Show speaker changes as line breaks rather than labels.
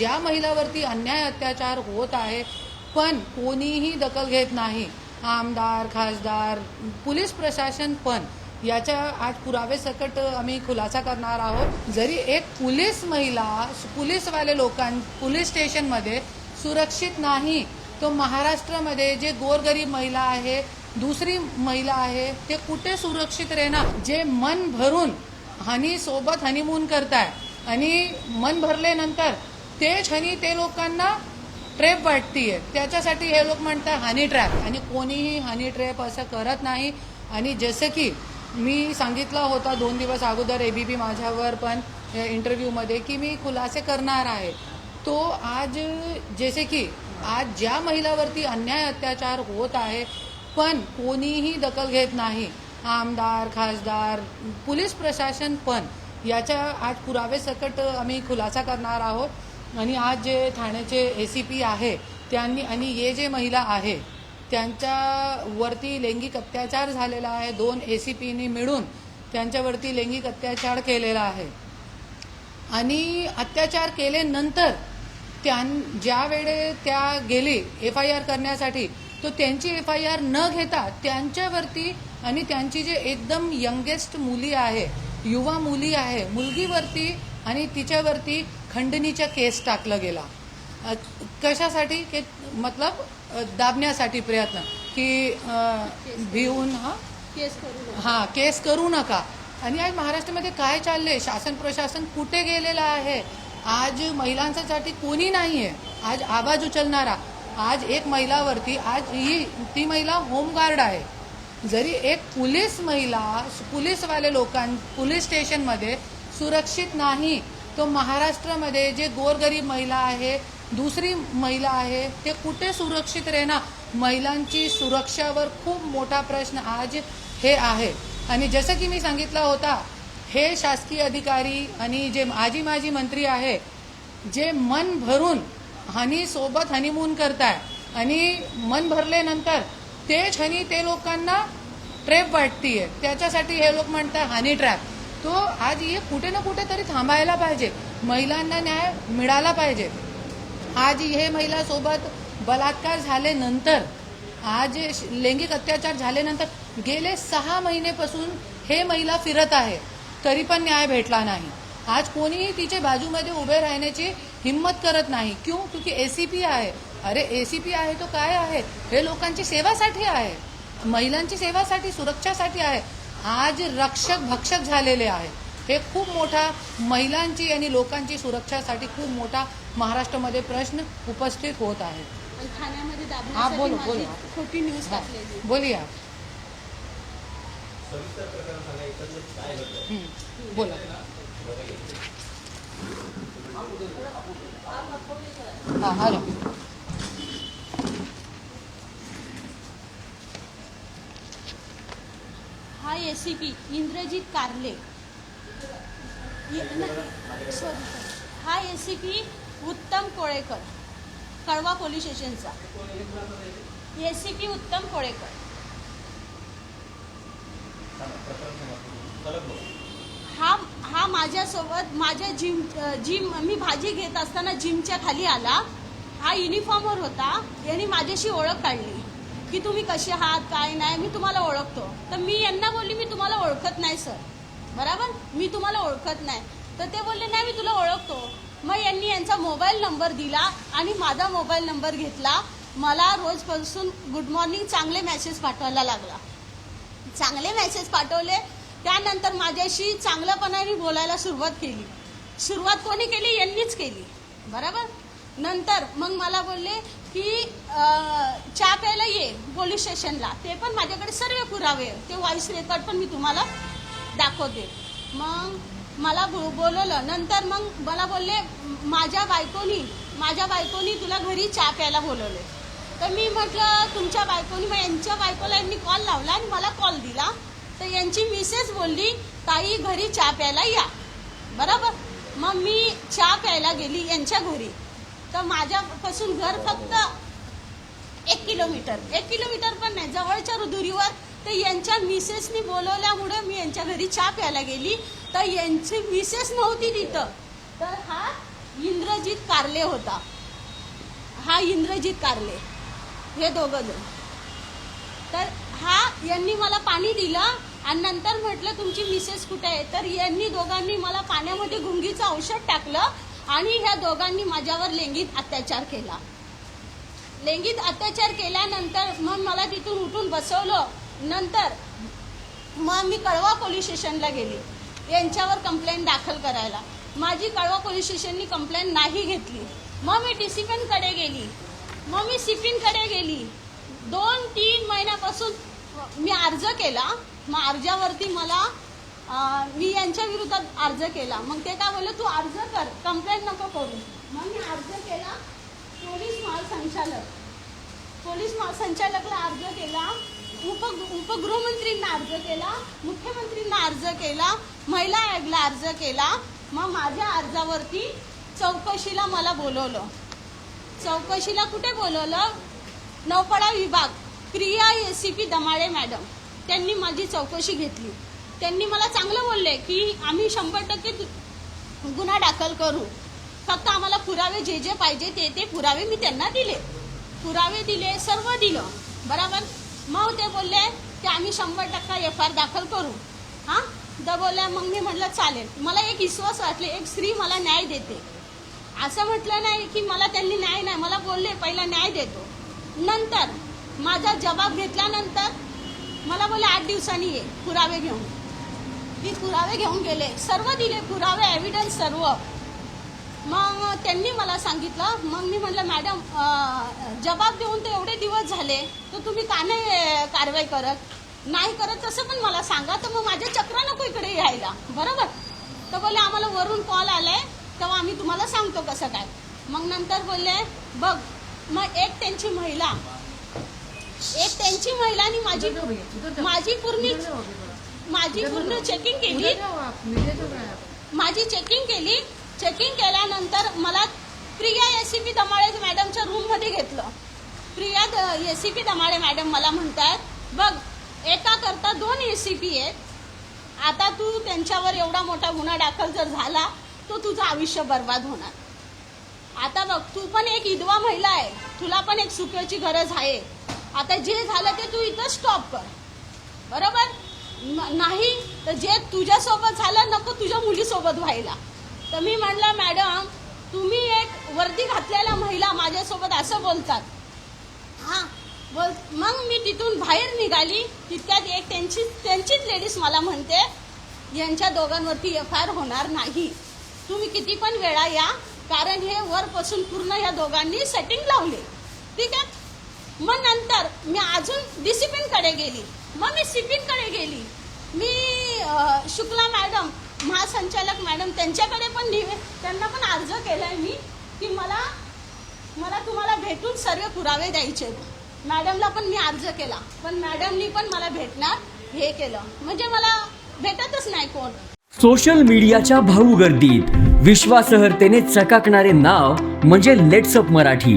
ज्या महिलावरती अन्याय अत्याचार होत आहे पण कोणीही दखल घेत नाही. आमदार खासदार पोलीस प्रशासन पण याच्या आज पुरावे सकट आम्ही खुलासा करणार आहोत. जरी एक पोलीस महिला पोलीसवाले लोकां पोलीस स्टेशनमध्ये सुरक्षित नाही तो महाराष्ट्रामध्ये जे गोरगरीब महिला आहे दुसरी महिला आहे ते कुठे सुरक्षित राहणार? जे मन भरून हनी सोबत हनीमून करताय आणि मन भरल्यानंतर तेच क्षणी ते लोकांना ट्रेप वाटतीये. त्याच्यासाठी हे लोक म्हणतात हनी ट्रॅप आणि कोणीही हनी ट्रॅप असं करत नाही. आणि जसं की मी सांगितलं होता दोन दिवस अगोदर एबीपी माझ्यावर पण इंटरव्ह्यूमध्ये की मी खुलासे करणार आहे. तो आज जसे की आज ज्या महिलावरती अन्याय अत्याचार होत आहे पण कोणीही दखल घेत नाही. आमदार खासदार पोलीस प्रशासन पण याच्या आज पुरावे सकट आम्ही खुलासा करणार आहोत. आणि आज जे ठाण्याचे ए सी पी आहे त्यांनी आणि ये जे महिला आहे त्यांच्यावरती लैंगिक अत्याचार झालेला आहे. दोन ए सी पीनी मिळून त्यांच्यावरती लैंगिक अत्याचार केलेला आहे. आणि अत्याचार केल्यानंतर त्यां ज्या वेळे त्या गेली एफ आय आर करण्यासाठी तो त्यांची एफ आय आर न घेता त्यांच्यावरती आणि त्यांची जे एकदम यंगेस्ट मुली आहे युवा मुली आहे मुलगीवरती आणि तिच्यावरती खंडणीचा केस टाकला गेला. कशासाठी? की मतलब दाबण्यासाठी प्रयत्न. की भिवून हा?
केस करू.
हा केस करू नका. आणि आज महाराष्ट्रामध्ये काय चाललंय? शासन प्रशासन कुठे गेलेलं आहे? आज महिलांसाठी कोणी नाहीये. आज आवाज उचलणारा. आज एक महिलावरती आज ही ती महिला होमगार्ड आहे. जरी एक पोलीस महिला पोलीसवाले लोकां पोलीस स्टेशनमध्ये सुरक्षित नाही तो महाराष्ट्रामध्ये जे गोरगरीब महिला आहे दुसरी महिला आहे ते कुठे सुरक्षित राहणार? महिलांची सुरक्षावर खूप मोठा प्रश्न आज हे आहे. आणि जसं की मी सांगितलं होता हे शासकीय अधिकारी आणि जे आजी माजी मंत्री आहे जे मन भरून हनी सोबत हनीमून करताय आणि मन भरल्यानंतर तेच हनी ते लोकांना ट्रॅप वाटतीये. त्याच्यासाठी हे लोक म्हणतात हनी ट्रॅप तो आज हे कुठे ना कुठे तरी थांबायला पाहिजे. महिलांना न्याय मिळाला पाहिजे. आज हे महिला सोबत बलात्कार झाल्यानंतर आज लैंगिक अत्याचार झाल्यानंतर गेले सहा महिनेपासून हे महिला फिरत आहे. तरी पण न्याय भेटला नाही. आज कोणीही तिचे बाजूमध्ये उभे राहण्याची हिंमत करत नाही. क्यों? क्योंकि पी आहे. अरे ए सी पी आहे तो काय आहे? हे लोकांची सेवासाठी आहे. महिलांची सेवासाठी सुरक्षासाठी आहे. आज रक्षक भक्षक झालेले आहे हे खूप मोठा महिलांची आणि लोकांची सुरक्षासाठी खूप मोठा महाराष्ट्रामध्ये प्रश्न उपस्थित होत आहे.
आणि ठाण्यामध्ये
हा,
दाबण्यासाठी
बोलो, बोलो.
खोटी न्यूज टाकलेली.
बोलिया. बोला. हा हॅलो.
हा इंद्रजित कारले. ये- नाही, sorry, हा उत्तम कोळेकर कळवा पोलीस स्टेशनचा. एसीपी उत्तम कोळेकर. हा हा माझ्यासोबत माझ्या जिम जिम मी भाजी घेत असताना जिमच्या खाली आला. हा युनिफॉर्मवर होता यांनी माझ्याशी ओळख काढली. की तुम्ही कसे आहात काय नाही मी तुम्हाला ओळखतो. तर मी यांना बोलली मी तुम्हाला ओळखत नाही सर. बरोबर? मी तुम्हाला ओळखत नाही. तर ते बोलले नाही मी तुला ओळखतो. मग यांनी यांचा मोबाईल नंबर दिला आणि माझा मोबाईल नंबर घेतला. मला रोजपासून गुड मॉर्निंग चांगले मेसेज पाठवायला लागला. चांगले मेसेज पाठवले. त्यानंतर माझ्याशी चांगल्यापणाने बोलायला सुरुवात केली. सुरुवात कोणी केली? यांनीच केली. बरोबर? नंतर मग मला बोलले की आ, चहा प्यायला ये पोलीस स्टेशनला. ते पण माझ्याकडे सर्व पुरावे ते व्हॉइस रेकॉर्ड पण मी तुम्हाला दाखवते. मग मला बो- बोलवलं. नंतर मग मला बोलले माझ्या बायकोनी माझ्या बायकोनी तुला घरी चहा प्यायला बोलवले तर मी म्हटलं तुमच्या बायकोनी मग यांच्या बायकोला यांनी कॉल लावला आणि मला कॉल दिला. तर यांची मिसेस बोलली ताई घरी चहा प्यायला या. बरोबर? मग मी चहा प्यायला गेली यांच्या घरी. तर माझ्यापासून घर फक्त एक किलोमीटर. एक किलोमीटर पण नाही. जवळच्या दुरीवर तर यांच्या मिसेसनी बोलवल्यामुळे मी यांच्या घरी चहा प्यायला गेली. तर यांची मिसेस नव्हती तिथं. तर हा इंद्रजित कारले होता. हा इंद्रजित कारले. हे दोघं जण. तर हा यांनी मला पाणी दिलं आणि नंतर म्हटलं तुमची मिसेस कुठे आहे? तर यांनी दोघांनी मला पाण्यामध्ये गुंगीचं औषध टाकलं आणि ह्या दोघांनी माझ्यावर लैंगिक अत्याचार केला. लैंगिक अत्याचार केल्यानंतर मग मला तिथून उठून बसवलं. नंतर मग मी कळवा पोलीस स्टेशनला गेली. यांच्यावर कंप्लेंट दाखल करायला. माझी कळवा पोलीस स्टेशननी कंप्लेंट नाही घेतली. मग मी डिसिप्लिनकडे गेली. मग मी सिपिनकडे गेली. दोन तीन महिन्यापासून मी अर्ज केला. मग अर्जावरती मला मी यांच्या विरोधात अर्ज केला. मग ते काय बोलले तू अर्ज कर. कंप्लेंट नको करू. मग मी अर्ज केला. पोलीस महासंचालक पोलीस महासंचालकला अर्ज केला. उप उपगृहमंत्रींना अर्ज केला. मुख्यमंत्रींना अर्ज केला. महिला आयोगला अर्ज केला. मग माझ्या अर्जावरती चौकशीला मला बोलवलं. चौकशीला कुठे बोलवलं? नौपाडा विभाग Priya S C P Damale madam. त्यांनी माझी चौकशी घेतली. त्यांनी मला चांगलं बोलले की आम्ही शंभर टक्के गुन्हा दाखल करू. फक्त आम्हाला पुरावे जे जे पाहिजे ते ते पुरावे मी त्यांना दिले. पुरावे दिले सर्व दिलं. बरोबर? मग ते बोलले की आम्ही शंभर टक्का एफ आर दाखल करू. हां? तर बोलल्या मग मी म्हटलं चालेल. मला एक विश्वास वाटले एक स्त्री मला न्याय देते. असं म्हटलं नाही की मला त्यांनी न्याय नाही मला बोलले पहिला न्याय देतो. नंतर माझा जबाब घेतल्यानंतर मला बोलले आठ दिवसांनी ये पुरावे घेऊन. मी पुरावे घेऊन गेले. सर्व दिले पुरावे एव्हिडन्स सर्व. मग त्यांनी मला सांगितलं मग मी म्हटलं मॅडम जबाब देऊन तर एवढे दिवस झाले तर तुम्ही का नाही कारवाई करत? नाही करत तसं पण मला सांगा तर मग माझ्या चक्र नको इकडे यायला. बरोबर. तर बोलले आम्हाला वरून कॉल आलाय तेव्हा आम्ही तुम्हाला सांगतो कसं काय. मग नंतर बोलले बघ मग एक त्यांची महिला एक त्यांची महिला आणि माझी माझी पूर्ण माझी पूर्ण चेकिंग केली. माझी चेकिंग केली. चेकिंग केल्यानंतर मला Priya S C P Damale मॅडमच्या रूममध्ये घेतलं. Priya S C P Damale madam मला म्हणतात बघ एका करता दोन एस सी पी आहेत. आता तू त्यांच्यावर एवढा मोठा गुन्हा दाखल जर झाला तो तुझं आयुष्य बर्बाद होणार. आता बघ तू पण एक विधवा महिला आहे. तुला पण एक सुखाची गरज आहे. आता जे झालं ते तू इथं स्टॉप कर. बरोबर? नाही तर जे तुझ्यासोबत झालं नको तुझ्या मुलीसोबत व्हायला. तर मी म्हणलं मॅडम तुम्ही एक वर्दी घातलेल्या महिला माझ्यासोबत असं बोलतात. हां बोल मग मी तिथून बाहेर निघाली. तितक्यात एक त्यांची त्यांचीच लेडीज मला म्हणते यांच्या दोघांवरती एफ आय आर होणार नाही. तुम्ही किती पण वेळा या कारण हे वरपासून पूर्ण या दोघांनी सेटिंग लावले. ठीक आहे? मग नंतर मी अजून डिसिप्लिनकडे गेली. मग मी सिपिनकडे गेली. मी शुक्ला मॅडम महासंचालक मॅडम त्यांच्याकडे पण निवे त्यांना पण अर्ज केलाय मी की मला मला तुम्हाला भेटून सर्व पुरावे द्यायचे मॅडमला पण मी अर्ज केला. पण मॅडमनी पण मला भेटणार हे केलं. म्हणजे मला भेटतच नाही कोण.
सोशल मीडियाच्या भाऊ गर्दीत. विश्वासहर्तेने चकाकणारे नाव म्हणजे लेट्सअप मराठी.